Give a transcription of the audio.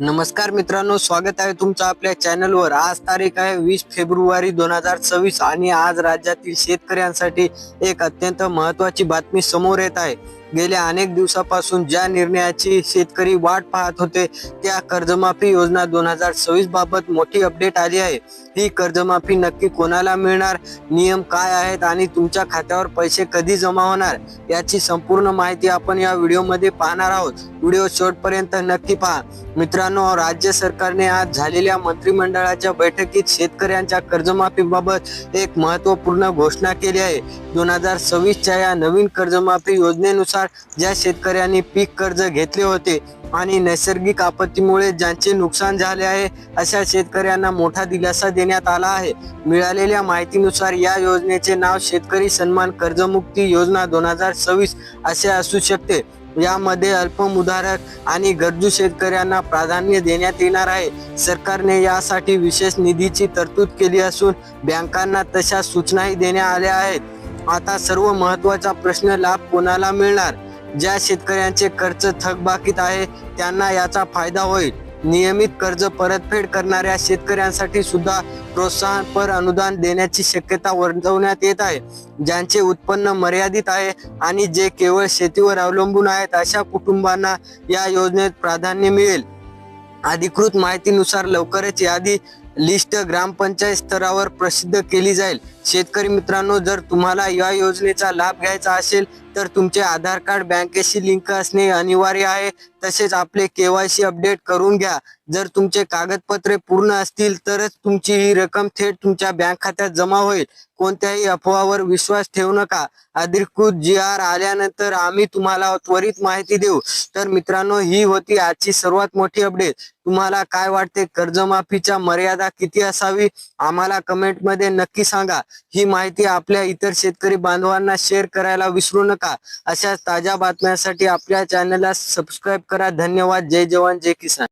नमस्कार मित्रांनो स्वागत आहे तुमचं आपल्या चॅनलवर. आज तारीख आहे वीस फेब्रुवारी दोन हजार सव्वीस आणि आज राज्यातील शेतकऱ्यांसाठी एक अत्यंत महत्वाची बातमी समोर येत आहे. गेल्या अनेक दिवसापासून ज्या निर्णयाची शेतकरी वाट पाहत होते त्या कर्जमाफी योजना दोन हजार सव्वीस बाबत मोठी अपडेट आली आहे. ही कर्जमाफी नक्की कोणाला मिळणार? नियम काय आहेत आणि तुमच्या खात्यावर पैसे कधी जमा होणार? याची संपूर्ण माहिती आपण या व्हिडिओमध्ये पाहणार आहोत. व्हिडिओ शेवटपर्यंत नक्की पहा. मित्रांनो राज्य सरकारने आज झालेल्या मंत्रिमंडळाच्या बैठकीत शेतकऱ्यांच्या कर्जमाफीबाबत एक महत्त्वपूर्ण घोषणा केली आहे. दोन हजार सव्वीसच्या या नवीन कर्जमाफी योजनेनुसार ज्या शेतकऱ्यांनी पीक कर्ज घेतले होते आणि नैसर्गिक आपत्तीमुळे ज्यांचे नुकसान झाले आहे अशा शेतकऱ्यांना मोठा दिलासा देण्यात आला आहे. मिळालेल्या माहितीनुसार या योजनेचे नाव शेतकरी सन्मान कर्जमुक्ती योजना दोन हजार सव्वीस असे असू शकते. यामध्ये अल्पमुधारक आणि गरजू शेतकऱ्यांना प्राधान्य देण्यात येणार आहे. सरकारने यासाठी विशेष निधीची तरतूद केली असून बँकांना तशा सूचनाही देण्यात आल्या आहेत. आता सर्व महत्त्वाचा प्रश्न लाभ कोणाला मिळणार? ज्या शेतकऱ्यांचे कर्ज थकबाकीत आहे त्यांना याचा फायदा होईल. नियमित कर्ज परतफेड करणाऱ्या शेतकऱ्यांसाठी सुद्धा प्रोत्साहनपर अनुदान देण्याची शक्यता वर्तवण्यात येत आहे. ज्यांचे उत्पन्न मर्यादित आहे आणि जे केवळ शेतीवर अवलंबून आहेत अशा कुटुंबांना या योजनेत प्राधान्य मिळेल. अधिकृत माहितीनुसार लवकरच यादी लिस्ट ग्रामपंचायत स्तरावर प्रसिद्ध केली जाईल. शेतकरी मित्रांनो जर तुम्हाला या योजनेचा लाभ घ्यायचा असेल तर तुमचे आधार कार्ड बँकेशी लिंक असणे अनिवार्य आहे. तसेच आपले केवायसी अपडेट करून घ्या. जर तुमचे कागदपत्रे पूर्ण असतील तरच तुमची ही रक्कम थेट तुमच्या बँक खात्यात जमा होईल. कोणत्याही अफवावर विश्वास ठेवू नका. अधिकृत जी आर आल्यानंतर आम्ही तुम्हाला त्वरित माहिती देऊ. तर मित्रांनो ही होती आजची सर्वात मोठी अपडेट. तुम्हाला काय वाटते? कर्जमाफीच्या मर्यादा किती असावी? आम्हाला कमेंटमध्ये नक्की सांगा. ही माहिती आपल्या इतर शेतकरी बांधवांना शेअर करायला विसरू नका. अशा ताज्या बातम्यांसाठी आपल्या चॅनलला सबस्क्राईब करा. धन्यवाद. जय जवान. जय किसान.